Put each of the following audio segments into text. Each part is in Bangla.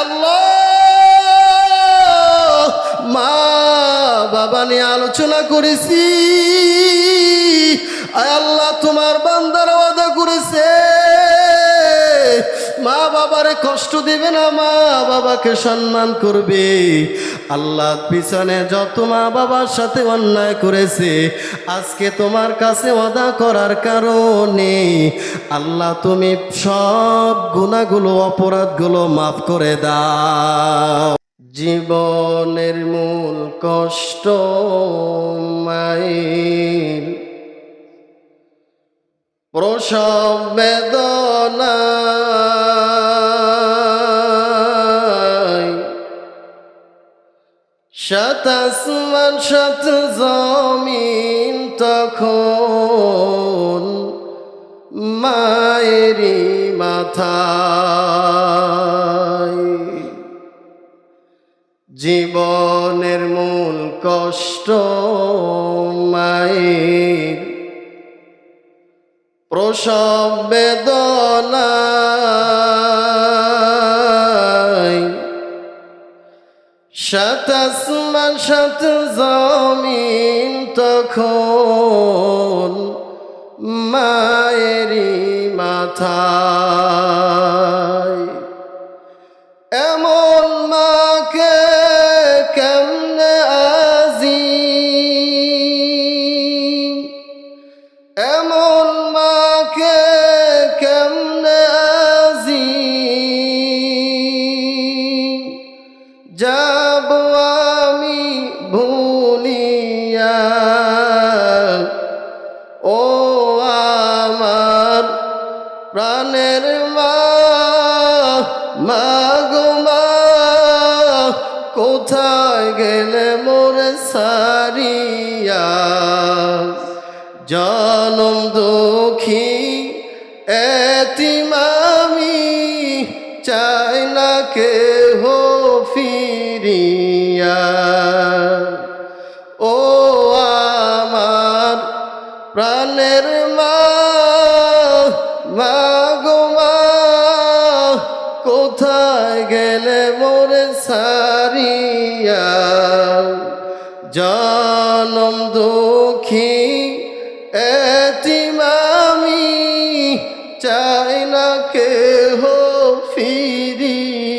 আল্লাহ। মা বাবা নিয়ে আলোচনা করেছি। আল্লাহ, তোমার বান্দার ওয়াদা করেছে। মা বাবারে কষ্ট দিবে না, মা বাবাকে সম্মান করবে। আল্লাহ পিছনে যত মা বাবার সাথে অন্যায় করেছে, আজকে তোমার কাছে ওয়াদা করার কারণে আল্লাহ তুমি সব গুণাগুলো, অপরাধগুলো মাফ করে দাও। জীবনের মূল কষ্ট মায়ের। প্রসব বেদনা সাত আসমান জমিন তখন মায়েরি মাথায়। জীবনের মূল কষ্ট মায়ের প্রসব বেদনায় সাত আসমান সাত জমিন তখন মায়েরি মাথায়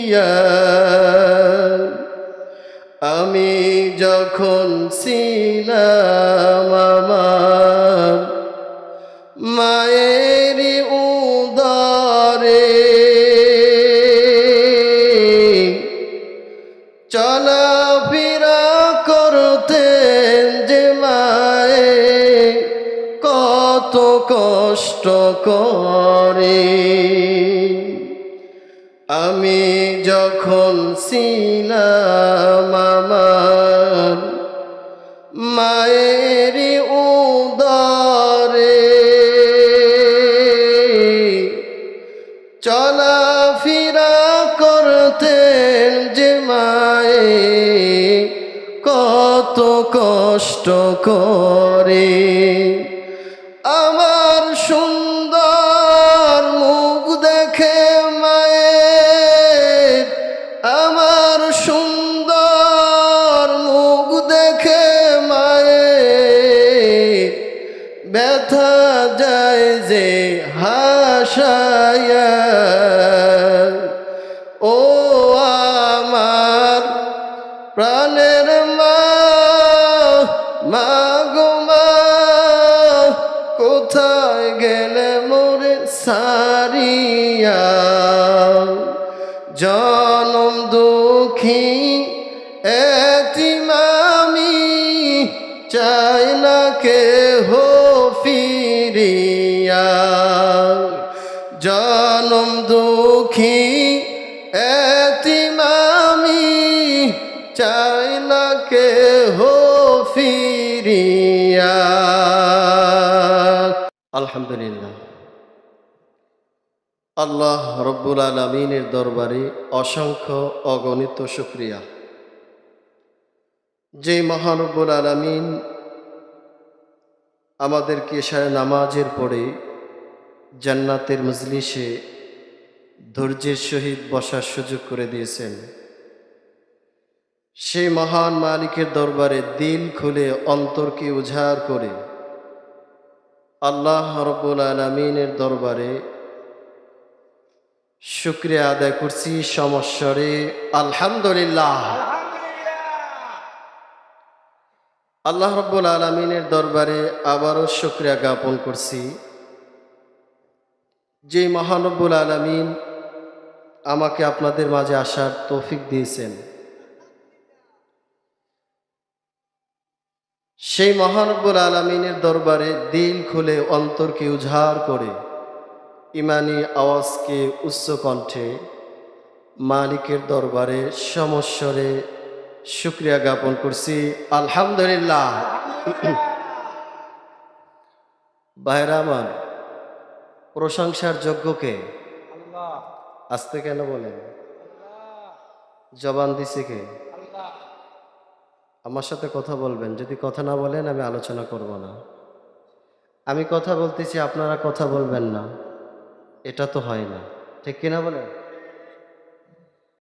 ফিরিয়া আমি যখন ছিলাম আমার মায়েরই উদরে চলাফেরা করতেন যে মায়ে কত কষ্ট করে করে কে হো ফিরিয়া। আলহামদুলিল্লাহ। আল্লাহ রব্বুল আলমিনের দরবারে অসংখ্য অগণিত শুক্রিয়া। যে মহানব্বুল আলমিন আমাদেরকে সারা নামাজের পরে জান্নাতের মজলিসে ধৈর্যের সহিত বসার সুযোগ করে দিয়েছেন। সেই মহান মালিকের দরবারে দিল খুলে অন্তরকে উজাড় করে আল্লাহ রব্বুল আলমিনের দরবারে শুক্রিয়া আদায় করছি সমস্বরে আলহামদুলিল্লাহ। আল্লাহ রব্বুল আলমিনের দরবারে আবারও শুক্রিয়া জ্ঞাপন করছি। যে মহানব্বুল আলমিন আমাকে আপনাদের মাঝে আসার তৌফিক দিয়েছেন। সেই মহানব্বুল আলমিনের দরবারে দিল খুলে অন্তরকে উজাড় করে ইমানি আওয়াজকে উচ্চ কণ্ঠে মালিকের দরবারে সমস্বরে শুক্রিয়া জ্ঞাপন করছি। আলহামদুলিল্লাহ। ভাইরা আমার প্রশংসার যোগ্যকে আসতে কেন বলেন? জবান দিছে কে? আমার সাথে কথা বলবেন। যদি কথা না বলেন আমি আলোচনা করব না। আমি কথা বলতেছি আপনারা কথা বলবেন না। এটা তো হয় না। ঠিক কিনা বলেন?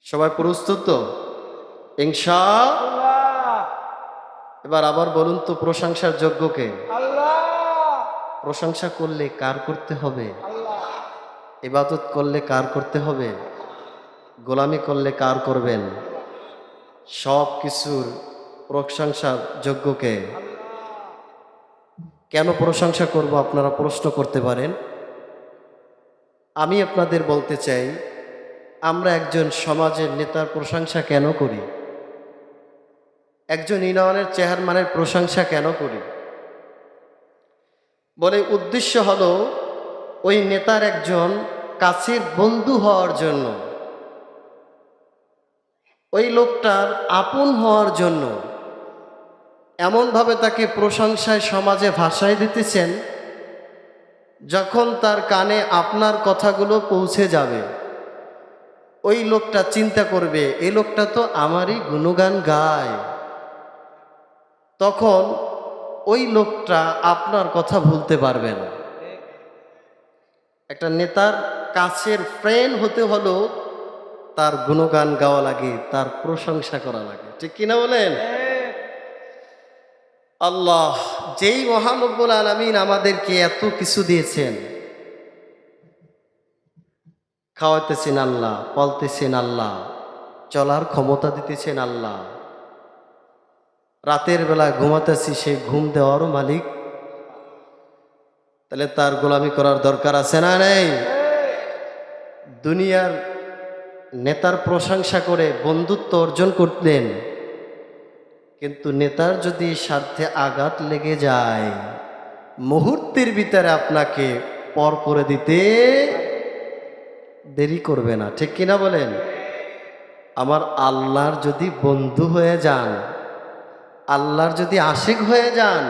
সবাই প্রস্তুত তো? ইনশা এবার আবার বলুন তো প্রশংসার যোগ্যকে প্রশংসা করলে কার করতে হবে? ইবাদত করলে কার করতে হবে? গোলামি করলে কার করবেন? সব কিছুর প্রশংসার যোগ্যকে? কেন প্রশংসা করব আপনারা প্রশ্ন করতে পারেন? আমি আপনাদের বলতে চাই, আমরা একজন সমাজের নেতার প্রশংসা কেন করি? একজন ইউনিয়নের চেহারমানের প্রশংসা কেন করি? বলে উদ্দেশ্য হলো, ওই নেতার একজন কাছের বন্ধু হওয়ার জন্য। ওই লোকটার আপন হওয়ার জন্য। এমনভাবে তাকে প্রশংসায় সমাজে ভাষায় দিতেছেন, যখন তার কানে আপনার কথাগুলো পৌঁছে যাবে। ওই লোকটা চিন্তা করবে এই লোকটা তো আমারই গুণগান গায়। তখন ওই লোকটা আপনার কথা ভুলতে পারবে না। একটা নেতার কাছের ফ্রেন্ড হতে হলো তার গুণগান গাওয়া লাগে, তার প্রশংসা করা লাগে। ঠিক কিনা বলেন? আল্লাহ যেই মহানব্বুল আলমিন আমাদেরকে এত কিছু দিয়েছেন। খাওয়াইতেছেন আল্লাহ, পালতেছেন আল্লাহ, চলার ক্ষমতা দিতেছেন আল্লাহ। রাতের বেলা ঘুমাতেছি সে ঘুম দেওয়ারও মালিক। তাহলে তার গোলামি করার দরকার আছে না নেই? দুনিয়ার নেতার প্রশংসা করে বন্ধুত্ব অর্জন করতেন। কিন্তু নেতার যদি স্বার্থে আঘাত লেগে যায়, মুহূর্তের ভিতরে আপনাকে পর করে দিতে দেরি করবে না। ঠিক কিনা বলেন? আমার আল্লাহর যদি বন্ধু হয়ে যান, আল্লাহর যদি আশেক হয়ে যান,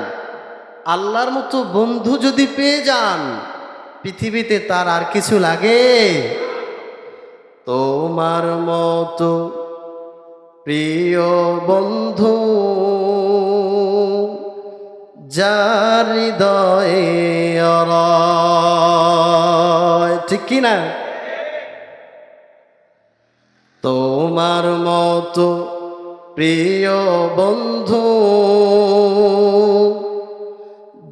আল্লাহর মতো বন্ধু যদি পেয়ে যান, পৃথিবীতে তার আর কিছু লাগে? তোমার মতো প্রিয় বন্ধু যার হৃদয়ে। ঠিক কি না তোমার মতো প্রিয় বন্ধু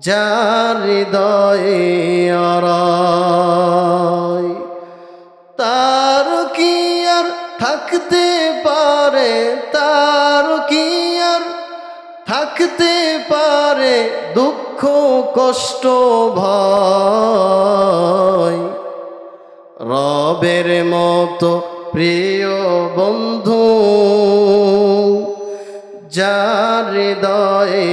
যার হৃদয়ে অরয়। কষ্ট ভয়। রবের মতো প্রিয় বন্ধু যার হৃদয়ে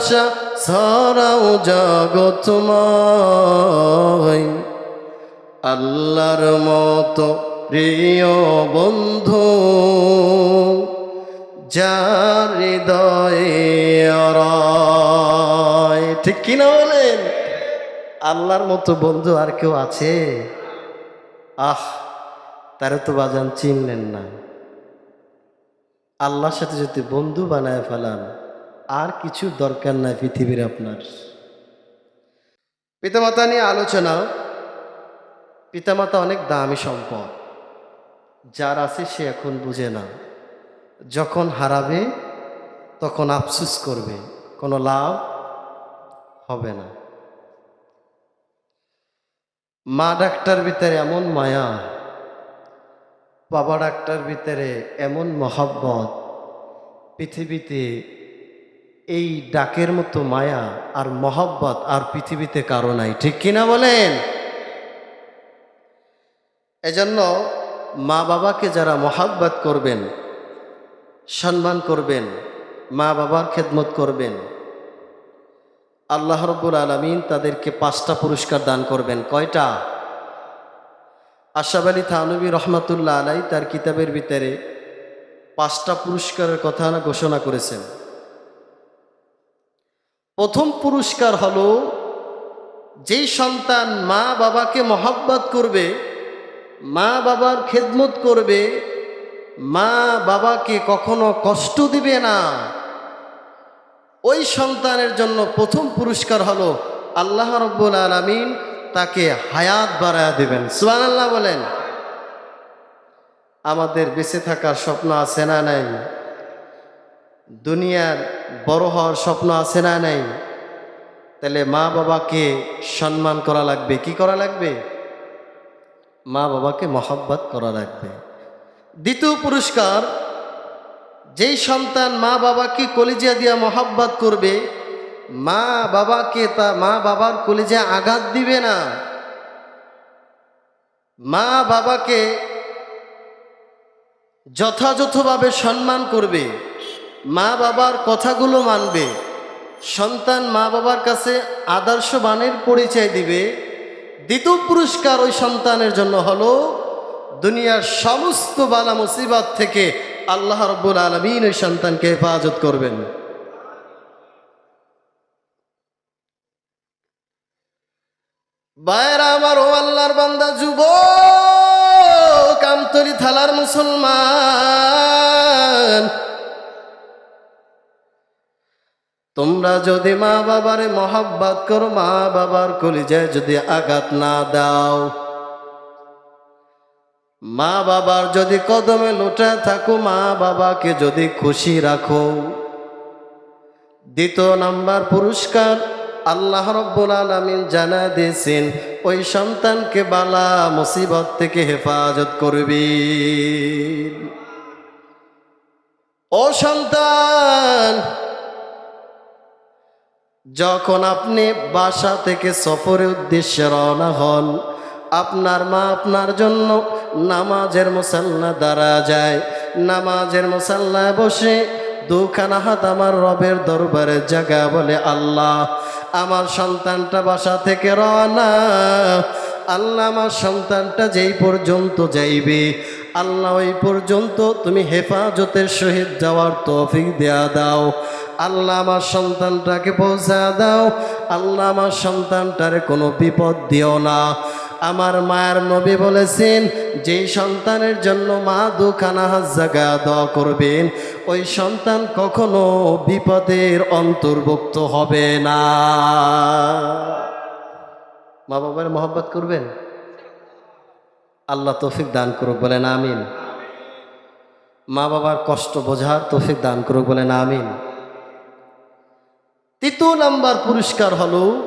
ভালোবাসা হয়ে ভালোবাসা আল্লাহর মতো প্রিয় বন্ধু, যার হৃদয়ে। ঠিক কিনা বলেন? আল্লাহর মতো বন্ধু আর কেউ আছে? আহ, তারা তো বাজান চিনলেন না। আল্লাহর সাথে যদি বন্ধু বানায় ফেলান আর কিছু দরকার নাই পৃথিবীর আপনার। পিতামাতা নিয়ে আলোচনা। পিতামাতা অনেক দামি সম্পদ। যার আছে সে এখন বুঝে না। যখন হারাবে, তখন আফসুস করবে। কোনো লাভ হবে না। মা ডাক্তার ভিতরে এমন মায়া। বাবা ডাক্তার ভিতরে এমন মহব্বত। পৃথিবীতে এই ডাকের মতো মায়া আর মহব্বত আর পৃথিবীতে কারও নাই, ঠিক কিনা বলেন? এজন্য মা বাবাকে যারা মহাব্বত করবেন, সম্মান করবেন মা বাবার খেদমত করবেন, আল্লাহ রব্বুল আলমিন তাদেরকে পাঁচটা পুরস্কার দান করবেন। কয়টা? আশাব আলী থানবী রহমাতুল্লাহ আলাই তার কিতাবের ভিতরে পাঁচটা পুরস্কারের কথা ঘোষণা করেছেন। প্রথম পুরস্কার হলো যেই সন্তান মা বাবাকে মহাব্বত করবে, মা বাবার খেদমত করবে, মা বাবাকে কখনো কষ্ট দিবে না। ওই সন্তানের জন্য প্রথম পুরস্কার হলো আল্লাহ রব্বুল আলমিন তাকে হায়াত বাড়ায় দেবেন। সুবান আল্লাহ বলেন, আমাদের বেঁচে থাকার স্বপ্ন আছে না নাই? দুনিয়ার বড় হওয়ার স্বপ্ন আছে না নাই? তাহলে মা বাবাকে সম্মান করা লাগবে, কি করা লাগবে? মা বাবাকে মহব্বত করা লাগবে। দ্বিতীয় পুরস্কার, যেই সন্তান মা বাবাকে কলিজা দিয়া মহাব্বত করবে, মা বাবাকে তা, মা বাবার কলিজা আঘাত দিবে না। মা বাবাকে যথাযথভাবে সম্মান করবে। মা বাবার কথাগুলো মানবে। সন্তান মা বাবার কাছে আদর্শ বাণীর পরিচয় দিবে। দ্বিতীয় পুরস্কার ওই সন্তানের জন্য হলো দুনিয়ার সমস্ত বালা মুসিবত থেকে আল্লাহ রব্বুল আলমিন ওই সন্তানকে হেফাজত করবেন। বায়রা আমার ও আল্লাহর বান্দা যুব কামতলি থালার মুসলমান তোমরা যদি মা বাবারে মহাব্বাত করো, মা বাবার কলিজায় যদি আঘাত না দাও। মা বাবার যদি কদমে লোটা থাকো, মা বাবাকে যদি খুশি রাখো। দ্বিতীয় নাম্বার পুরস্কার, আল্লাহ রব্বুল আলমিন জানা দিয়েছেন, ওই সন্তানকে বালা মুসিবত থেকে হেফাজত করবি। ও সন্তান যখন আপনি বাসা থেকে সফরের উদ্দেশ্যে রওনা হন, আপনার মা আপনার জন্য নামাজের মুসাল্লা দ্বারা যায়। নামাজের মুসাল্লায় বসে দুখানা হাত আমার রবের দরবারে জায়গা বলে, আল্লাহ, আমার সন্তানটা বাসা থেকে রওনা। আল্লাহ, আমার সন্তানটা যেই পর্যন্ত যাইবে আল্লাহ ওই পর্যন্ত তুমি হেফাজতের সহিত যাওয়ার তৌফিক দেয়া দাও। আল্লাহ আমার সন্তানটাকে পৌঁছা দাও। আল্লাহ আমার সন্তানটারে কোনো বিপদ দিও না। আমার মায়ের নবী বলেছেন, যেই সন্তানের জন্য মা দুখানা জাগা দোয়া করবেন, ওই সন্তান কখনো বিপদের অন্তর্ভুক্ত হবে না। মা বাবার মহব্বত করবেন? আল্লাহ তৌফিক দান করুক বলেন আমিন। মা বাবার কষ্ট বোঝার তৌফিক দান করুক বলেন আমিন। তৃতীয় নাম্বার পুরস্কার হলো,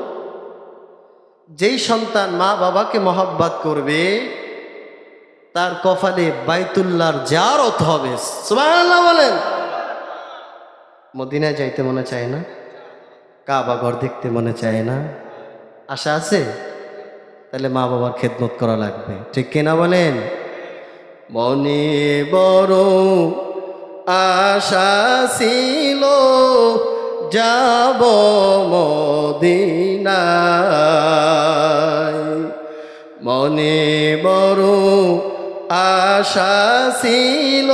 যেই সন্তান মা বাবাকে মহব্বত করবে, তার কপালে বাইতুল্লাহর জারত হবে। সুবহানাল্লাহ বলেন। মদিনায় যাইতে মনে চায় না? কাবা ঘর দেখতে মনে চায় না? আশা আছে? তাহলে মা বাবার খেদমত করা লাগবে। ঠিক কিনা বলেন? মনে বড় আশা ছিল, যাব মদিনায়। মনে বড় আশা ছিল,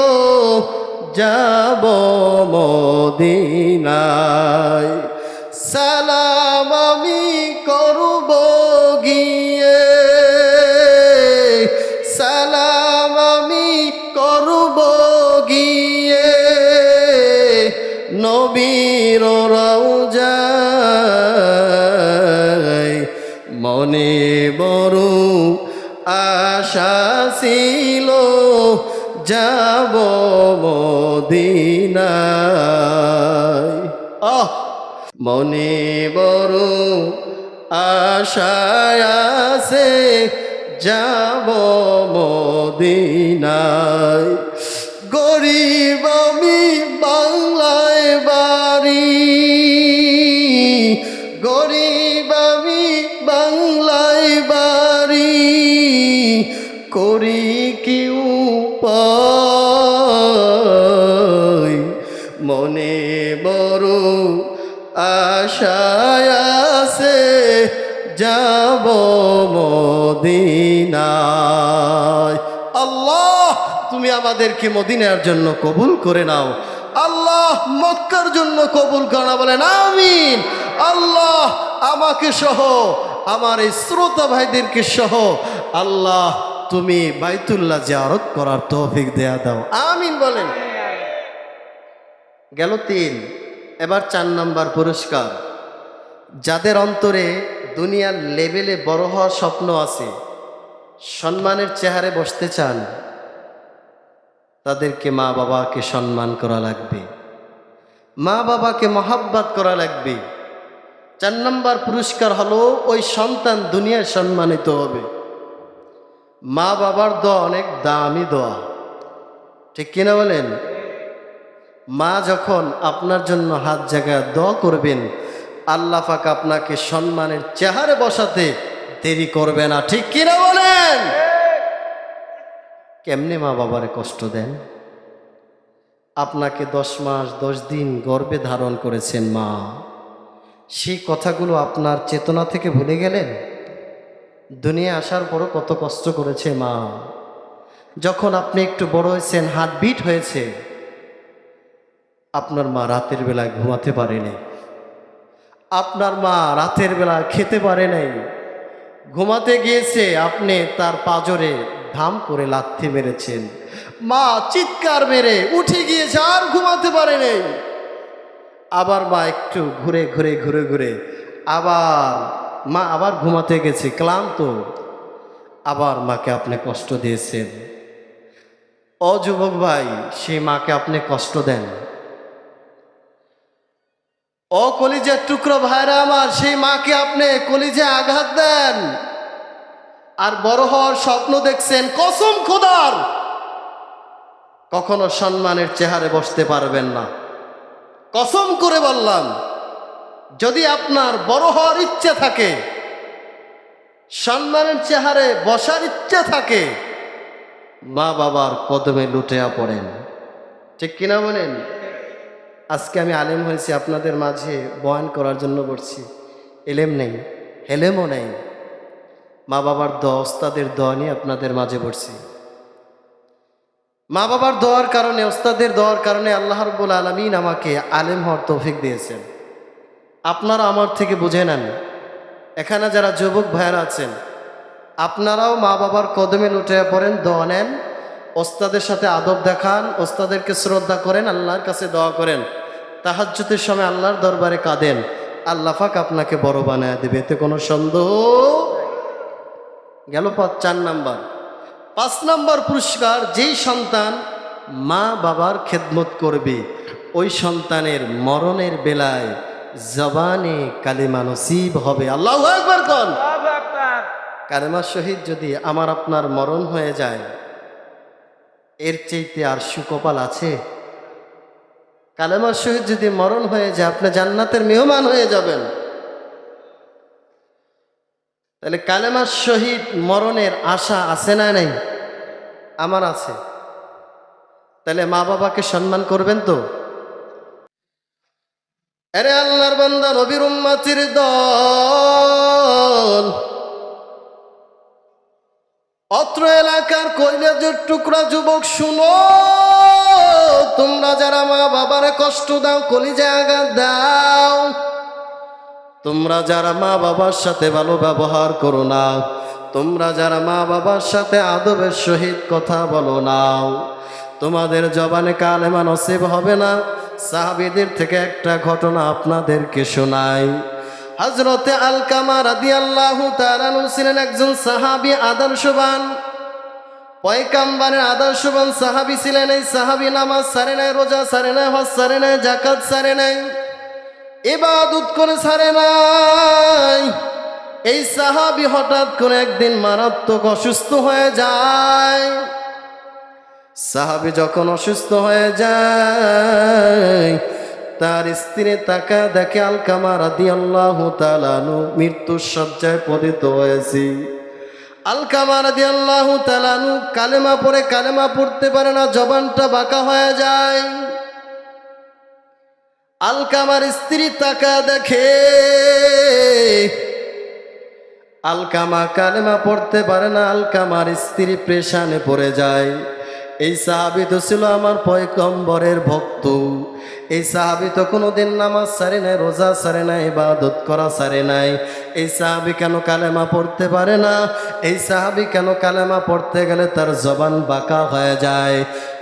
যাব মদিনায়। সালাম আমি মনে বড় আশা ছিল যাব মদিনায়। আহ! মনে বড় আশায় আছে যাব মদিনায়। মদিনায়। আল্লাহ, তুমি আমাদেরকে মদিনার জন্য কবুল করে নাও। আল্লাহ, মক্কার জন্য কবুল করা বলেন, আমিন। আল্লাহ, আমাকে সহ, আমার এই শ্রোতা ভাইদেরকে সহ, আল্লাহ, তুমি বাইতুল্লাহ জিয়ারত করার তৌফিক দেয়া দাও। আমিন বলেন। গেল তিন। এবার চার নাম্বার পুরস্কার। যাদের অন্তরে দুনিয়ার লেভেলে বড় হওয়ার স্বপ্ন আছে। সম্মানের চেহারে বসতে চান। তাদেরকে মা বাবাকে সম্মান করা লাগবে। মা বাবাকে মহাব্বাত করা লাগবে। চার নম্বর পুরস্কার হলো ওই সন্তান দুনিয়ায় সম্মানিত হবে। মা বাবার দোয়া অনেক দামি দোয়া। ঠিক কিনা বলেন? মা যখন আপনার জন্য হাত জায়গায় দোয়া করবেন আল্লাহ পাক আপনাকে সম্মানের চেহারে বসাতে দেরি করবে না। ঠিক কিনা বলেন? কেমনে মা বাবারে কষ্ট দেন? আপনাকে দশ মাস, দশ দিন গর্ভে ধারণ করেছেন মা। সেই কথাগুলো আপনার চেতনা থেকে ভুলে গেলেন? দুনিয়া আসার পরও কত কষ্ট করেছে মা। যখন আপনি একটু বড় হয়েছেন, হার্টবিট হয়েছে, আপনার মা রাতের বেলায় ঘুমাতে পারেনি। আপনার মা রাতের বেলা খেতে পারে নাই। ঘুমাতে গিয়েছে, আপনি তার পাজরে ধাম করে লাথি মেরেছেন। মা চিৎকার মেরে উঠে গিয়েছে, আর ঘুমাতে পারে নাই। আবার মা একটু ঘুরে ঘুরে ঘুরে ঘুরে আবার, মা আবার ঘুমাতে গেছে, ক্লান্ত। আবার মাকে আপনি কষ্ট দিয়েছেন। ও যুবক ভাই, সেই মাকে আপনি কষ্ট দেন। ও কলিজার টুকরো ভাইরা আমার, সেই মাকে আপনি কলিজে আঘাত দেন। আর বড় হওয়ার স্বপ্ন দেখছেন, কসম খোদার! কখনো সম্মানের চেহারে বসতে পারবেন না। কসম করে বললাম, যদি আপনার বড় হওয়ার ইচ্ছে থাকে, সম্মানের চেহারে বসার ইচ্ছে থাকে মা বাবার কদমে লুটেয়া পড়েন। ঠিক কিনা বলেন? আজকে আমি আলেম হয়েছি, আপনাদের মাঝে বয়ান করার জন্য বলছি এলেম নেই, হেলেমও নেই। মা বাবার দোয়া, ওস্তাদের দোয়া নিয়ে আপনাদের মাঝে বসছি। মা বাবার দোয়ার কারণে, ওস্তাদের দোয়ার কারণে আল্লাহ রব্বুল আলমিন আমাকে আলেম হওয়ার তৌফিক দিয়েছেন। আপনারা আমার থেকে বুঝে নেন। এখানে যারা যুবক ভাইয়েরা আছেন, আপনারাও মা বাবার কদমে লুটে পড়েন, দোয়া নেন। ওস্তাদের সাথে আদব দেখান, ওস্তাদেরকে শ্রদ্ধা করেন, আল্লাহর কাছে দোয়া করেন। তাহাজ্জুতের সময় আল্লাহর দরবারে কাঁদেন। আল্লাহ পাক আপনাকে বড় বানায় দেবে এতে কোনো সন্দেহ গেল পাঁচ চার নাম্বার। পাঁচ নাম্বার পুরস্কার যেই সন্তান মা বাবার খেদমত করবে ওই সন্তানের মরণের বেলায় জবানে কালিমা নসিব হবে। আল্লাহ একবার কন। কালেমা শহীদ যদি আমার আপনার মরণ হয়ে যায় এর চাইতে আর সুকপাল আছে? কালেমার শহীদ যদি মরণ হয়ে যায়, আপনি জান্নাতের মেহমান হয়ে যাবেন। তাহলে কালেমার শহীদ মরণের আশা আছে না নেই? আমার আছে। তাহলে মা বাবাকে সম্মান করবেন তো? আরে আল্লাহর বান্দা, নবীর উম্মাতির দল। অত্র এলাকার কৈলাজের টুকরা যুবক, শুনো। তোমরা যারা মা বাবার কষ্ট দাও, কলিজা আঘাত দাও, তোমরা যারা মা বাবার সাথে ভালো ব্যবহার করো না, তোমরা যারা মা বাবার সাথে আদবের সহিত কথা বলো নাও তোমাদের জবানে কালেমা নসিব হবে না। সাহাবিদের থেকে একটা ঘটনা আপনাদেরকে শোনাই। হজরতে আলকামা রাদি আল্লাহ তালানু ছিলেন একজন সাহাবি আদর্শবান। পয়কাম্বারের আদর্শবান সাহাবি ছিলেন, এই সাহাবি নামাজ সারে নাই, রোজা সারে নাই, হজ সারে নাই জাকাত সারে নাই, ইবাদত করে সারে নাই। এই সাহাবি হঠাৎ করে একদিন মারাত্মক অসুস্থ হয়ে যায়। সাহাবি যখন অসুস্থ হয়ে যায় তার স্ত্রী তাকা দেখে আলকামা রাদি আল্লাহ তালানু মৃত্যুর সজ্জায় পতিত হয়েছি। আলকামা রাদি আল্লাহ তালানু কালেমা পড়ে কালেমা পড়তে পারে না, জবানটা বাঁকা হয়ে যায়। আলকামার স্ত্রী তাকা দেখে আলকামা কালেমা পড়তে পারে না, আলকামার স্ত্রী প্রেশানে পড়ে যায়। এই সাহাবি তো ছিল আমার পয়কম্বরের ভক্ত। এই সাহাবি তো কোনোদিন নামাজ সারে নাই, রোজা সারে নাই, ইবাদত করা সারে নাই। এই সাহাবি কেন কালেমা পড়তে পারে না? এই সাহাবি কেন কালেমা পড়তে গেলে তার জবান বাঁকা হয়ে যায়?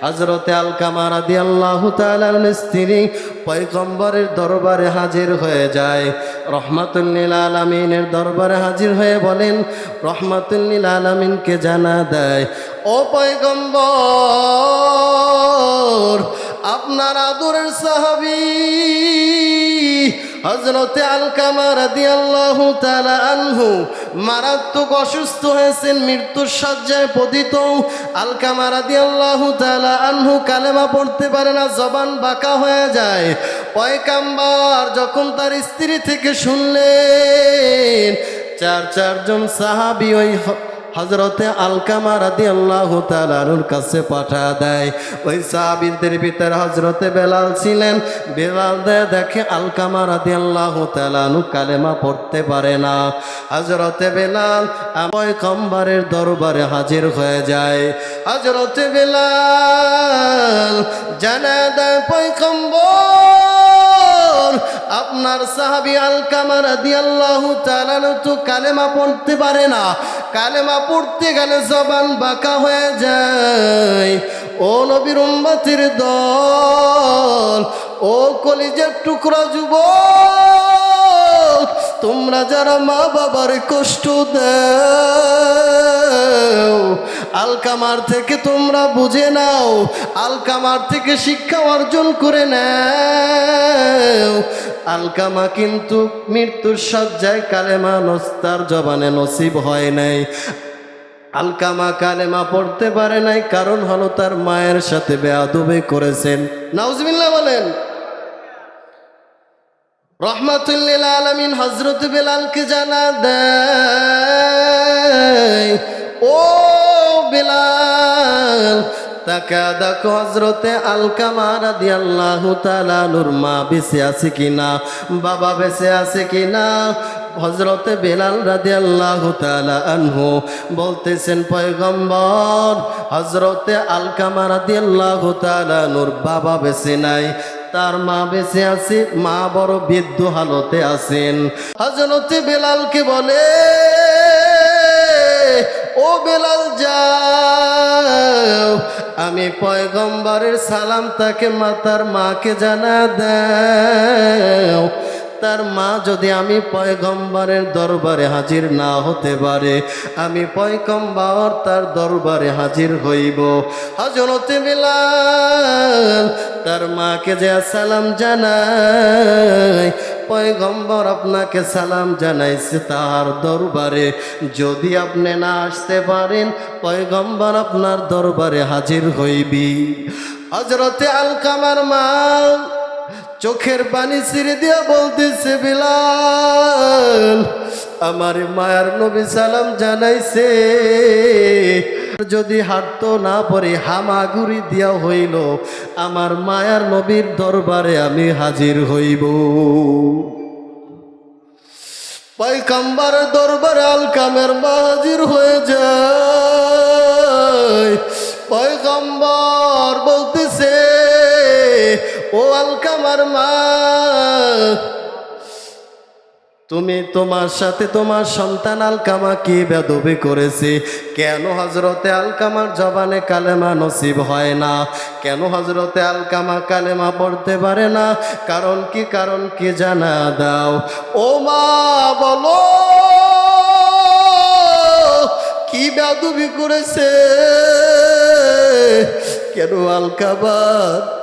হজরতে আলকামা রাদি আল্লাহ স্ত্রী পয়গম্বরের দরবারে হাজির হয়ে যায়। রহমাতুল্লিল আলমিনের দরবারে হাজির হয়ে বলেন রহমাতুল্লিল আলমিনকে জানা দেয়, ও পয়গম্বর আপনার আদরের সাহাবি হজরতে আলকামা রাদি আল্লাহ তালা আনহু মারাত্মক অসুস্থ হয়েছেন, মৃত্যুর সজ্জায় পতিত। আলকামা রাদি আল্লাহ তালা আনহু কালেমা পড়তে পারে না, জবান বাঁকা হয়ে যায়। পয়কাম্বার যখন তার স্ত্রী থেকে শুনলেন, চার চারজন সাহাবি ওই হজরতে আলকামা রাদি আল্লাহ তালানুর কাছে পাঠা দেয়। ওই সাহাবিদের ভিতরে হজরতে বেলাল ছিলেন। বেলাল দেখে আলকামা রাদি আল্লাহ তালানু কালেমা পড়তে পারে না। হজরতে বেলাল আময় কম্বারের দরবারে হাজির হয়ে যায়। হজরতে বেলাল জানা দেয় পয়কম্বর আপনার সাহাবি আলকামা রাদিয়াল্লাহু তাআলা তো কালেমা পড়তে পারে না। কালেমা পড়তে গেলে জবান বাঁকা হয়ে যায়। ও নবীর উম্মতির দল, ও কলিজের টুকরা যুবক, তোমরা যারা মা বাবার কষ্ট দাও, আলকামার থেকে তোমরা বুঝে নাও, আলকামার থেকে শিক্ষা অর্জন করে নাও। আলকামা কিন্তু মৃত্যুর সজ্জায় কালেমা নস্তার জবানে নসিব হয় নাই। আলকামা কালেমা পড়তে পারে নাই, কারণ হলো তার মায়ের সাথে বেয়াদবে করেছেন। নাউজবিল্লাহ বলেন রহমাতুল্লিল আলমিন হজরত বেলালকে জানা দেয়, ও বেলাল তাকা দেখো হজরতে আলকামা রাদি আল্লাহ তালানুর মা বেঁচে আছে কিনা, বাবা বেঁচে আছে কিনা? হজরতে বেলাল রাদি আল্লাহ আনহু বলতেছেন, পয়গম্বর হজরতে আলকামা রাদি আল্লাহ তালানুর বাবা বেঁচে নাই, তার মা বেঁচে আছে, মা বড় বৃদ্ধ হালতে আছেন। হজরতে বেলালকে বলে ও বেলাল যাও, আমি পয়গম্বরের সালাম তাকে মা তার মাকে জানা দাও। তার মা যদি আমি পয়গম্বরের দরবারে হাজির না হতে পারে, আমি পয়গম্বর তার দরবারে হাজির হইব। হজরতে বেলাল তার মাকে যে সালাম জানাই পয়গম্বর আপনাকে সালাম জানাইছে তার দরবারে। যদি আপনি না আসতে পারেন, পয়গম্বর আপনার দরবারে হাজির হইবি। হজরতে আলকামার মা চোখের পানি ছিঁড়ে দিয়া বলতেছে, বিলাল, আমার মায়ার নবী সালাম জানাইছে যদি হাঁটতো না পরে হামাগুড়ি দিয়া হইল, আমার মায়ার নবীর দরবারে আমি হাজির হইব। পাইকাম্বার দরবারে আলকামের মা হাজির হয়ে যায়। পয়গম্বর বলতেছে, ও আলকামার মা তুমি তোমার সাথে তোমার সন্তান আলকামা কি বেদবি করেছে? কেন হজরতে আলকামার জবানে কালেমা নসিব হয় না? কেন হজরতে আলকামা কালেমা পড়তে পারে না? কারণ কি কারণ কি জানা দাও? ও মা, বলো, কি বেদবি করেছে? কেন আলকামার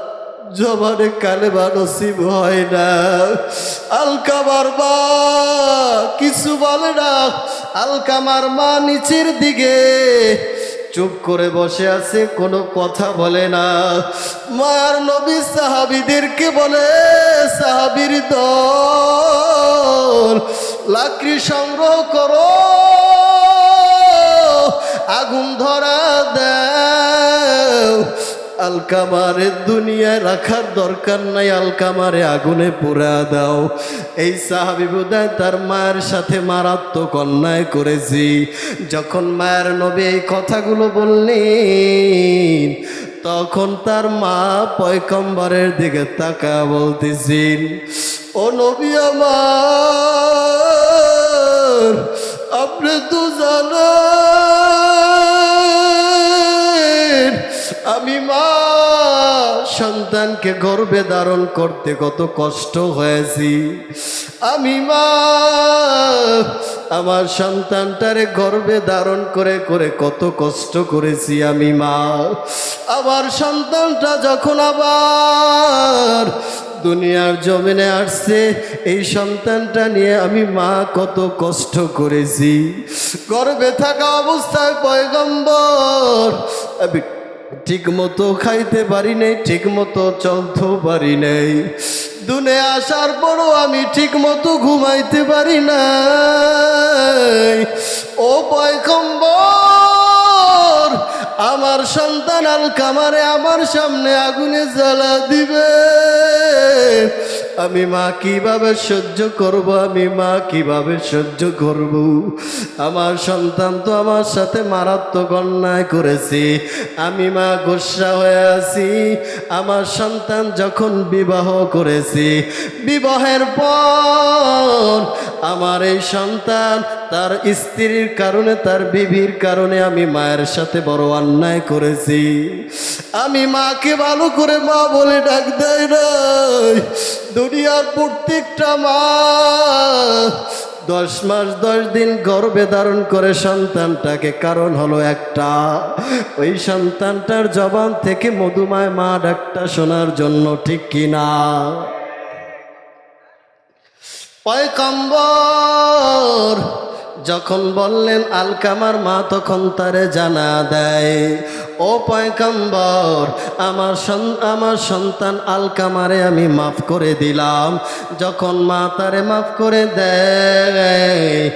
জবানে কালেমা নসিব হয় না। আলকামার মা কিছু বলে না। আলকামার মা নিচের দিকে চুপ করে বসে আছে, কোনো কথা বলে না। মার নবী সাহাবিদেরকে বলে, সাহাবির দল, লাকড়ি সংগ্রহ করো, আগুন ধরা দাও আলকামারে দুনিয়ায় রাখার দরকার নাই, আলকামারে আগুনে পুরা দাও। এই সাহাবি বোধহয় তার মায়ের সাথে মারাত্মক অন্যায় করেছি। যখন মায়ের নবী এই কথাগুলো বললেন, তখন তার মা পয়কম্বরের দিকে তাকা বলতেছেন, ও নবী আমার সন্তানকে গর্বে ধারণ করতে কত কষ্ট হয়েছি। আমি মা, আমার সন্তানটারে গর্বে ধারণ করে করে কত কষ্ট করেছি আমি মা। আমার সন্তানটা যখন আবার দুনিয়ার জমিনে আসছে, এই সন্তানটা নিয়ে আমি মা কত কষ্ট করেছি। গর্বে থাকা অবস্থায় পয়গম্বর ঠিক মতো খাইতে পারি নাই ঠিক মতো চলতেও পারি নাই। দুনে আসার পরও আমি ঠিক মতো ঘুমাইতে পারি না ও পয়কম্বর আমার সন্তান আল কামারে আমার সামনে আগুনে জ্বালা দিবে। আমি মা কীভাবে সহ্য করব? আমি মা কীভাবে সহ্য করব? আমার সন্তান তো আমার সাথে মারাত্মক অন্যায় করেছে। আমি মা গোসা হয়ে আছি। আমার সন্তান যখন বিবাহ করেছি, বিবাহের পর আমার এই সন্তান তার স্ত্রীর কারণে, তার বিবির কারণে আমি মায়ের সাথে বড় অন্যায় করেছি। আমি মাকে ভালো করে মা বলে ডাক দেয় নাই। দুনিয়ার প্রত্যেকটা মা দশ মাস, দশ দিন গর্বে ধারণ করে সন্তানটাকে, কারণ হলো একটা। ওই সন্তানটার জবান থেকে মধুমায় মা ডাকটা শোনার জন্য ঠিক কিনা? পয়কম্বর যখন বললেন, আলকামার মা তখন তারে জানা দেয়, ও পয়কম্বর আমার আমার সন্তান আলকামারে আমি মাফ করে দিলাম। যখন মা তারে মাফ করে দেয়,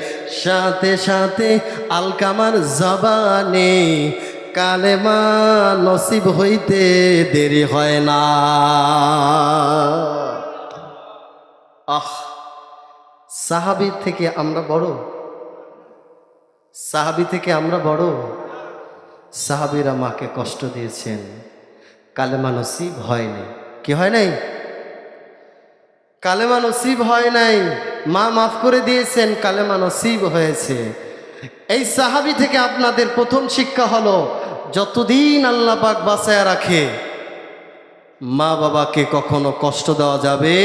সাথে সাথে আলকামার জবানে কালেমা নসিব হইতে দেরি হয় না। আহ, সাহাবির থেকে আমরা বড় সাহাবি থেকে আমরা বড়। সাহাবিরা মাকে কষ্ট দিয়েছেন। কালেমা নসিব হয়নি কি হয় নাই? কালেমা নসিব হয় নাই। মা মাফ করে দিয়েছেন, কালেমা নসিব হয়েছে। এই সাহাবি থেকে আপনাদের প্রথম শিক্ষা হলো, যতদিন আল্লাহ পাক বাঁচায় রাখে মা বাবাকে কখনো কষ্ট দেওয়া যাবে